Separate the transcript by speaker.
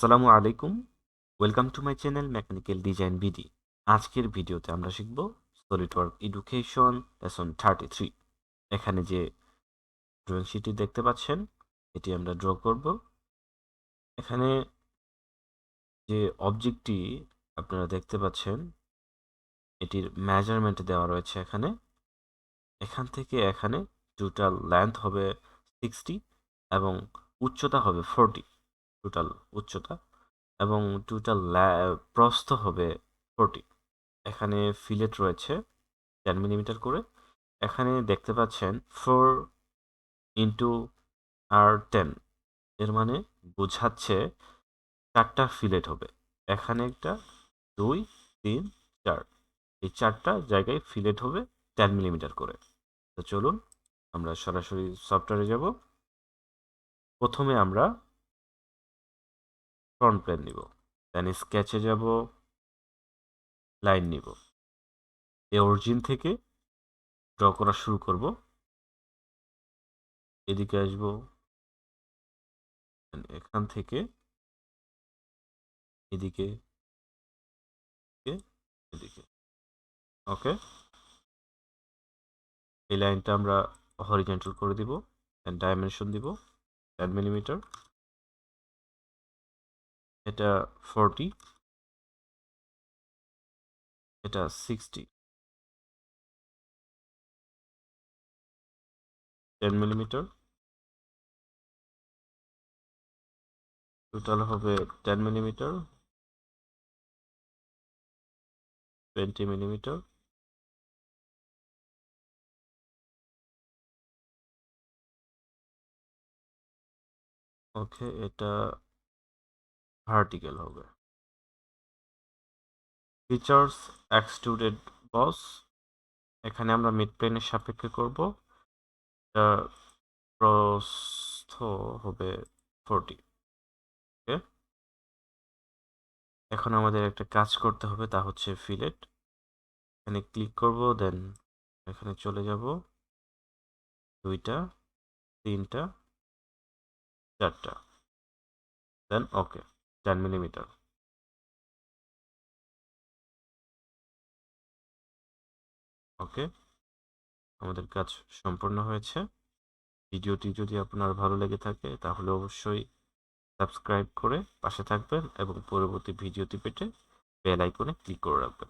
Speaker 1: আসসালামু আলাইকুম। Welcome to my channel mechanical design BD আজকের ভিডিওতে আমরা শিখব solidwork education lesson thirty three এখানে যে ড্রয়িং শিটটি দেখতে পাচ্ছেন, এটি আমরা ড্র করব। এখানে যে অবজেক্টটি আপনারা দেখতে পাচ্ছেন, এটির মেজারমেন্ট দেওয়া রয়েছে এখানে। এখান থেকে এখানে টোটাল লেন্থ হবে সিক্সটি এবং উচ্চতা হবে ফোরটি টোটাল উচ্চতা এবং টোটাল প্রস্থ হবে ফোরটি এখানে ফিলেট রয়েছে টেন মিলিমিটার করে। এখানে দেখতে পাচ্ছেন ফোর ইন্টু আর টেন এর মানে বোঝাচ্ছে চারটা ফিলেট হবে। এখানে একটা, দুই, তিন, চার। এই চারটা জায়গায় ফিলেট হবে টেন মিলিমিটার করে। তো চলুন আমরা সরাসরি সফটওয়্যারে যাব। প্রথমে আমরা ফ্রন্ট প্লেন নিব। দেন স্কেচে যাব লাইন নিব। এই অরিজিন থেকে ড্র করা শুরু করব। এদিকে আসব। এখান থেকে এদিকে এদিকে ওকে এই লাইনটা আমরা হরিজেন্টাল করে দিব। ডাইমেনশন দিব। টেন মিলিমিটার এটা ফোরটি এটা সিক্সটি। Ten millimetre. টোটাল হবে ten millimetre. Twenty millimetre. Okay এটা ভার্টিক্যাল হবে ফিচার্স এক্সট্রুডেড বস এখানে আমরা মিড প্লেনের সাপেক্ষে করব। প্রস্থ হবে ফোরটি ওকে এখন আমাদের একটা কাজ করতে হবে, তা হচ্ছে ফিলেট এখানে ক্লিক করব দেন এখানে চলে যাব। দুইটা, তিনটা, চারটা। দেন ওকে টেন মিলিমিটার। ওকে, আমাদের কাজ সম্পূর্ণ হয়েছে। ভিডিওটি যদি আপনার ভালো লেগে থাকে, তাহলে অবশ্যই সাবস্ক্রাইব করে পাশে থাকবেন এবং পরবর্তী ভিডিওটি পেতে বেল আইকনে ক্লিক করে রাখবেন।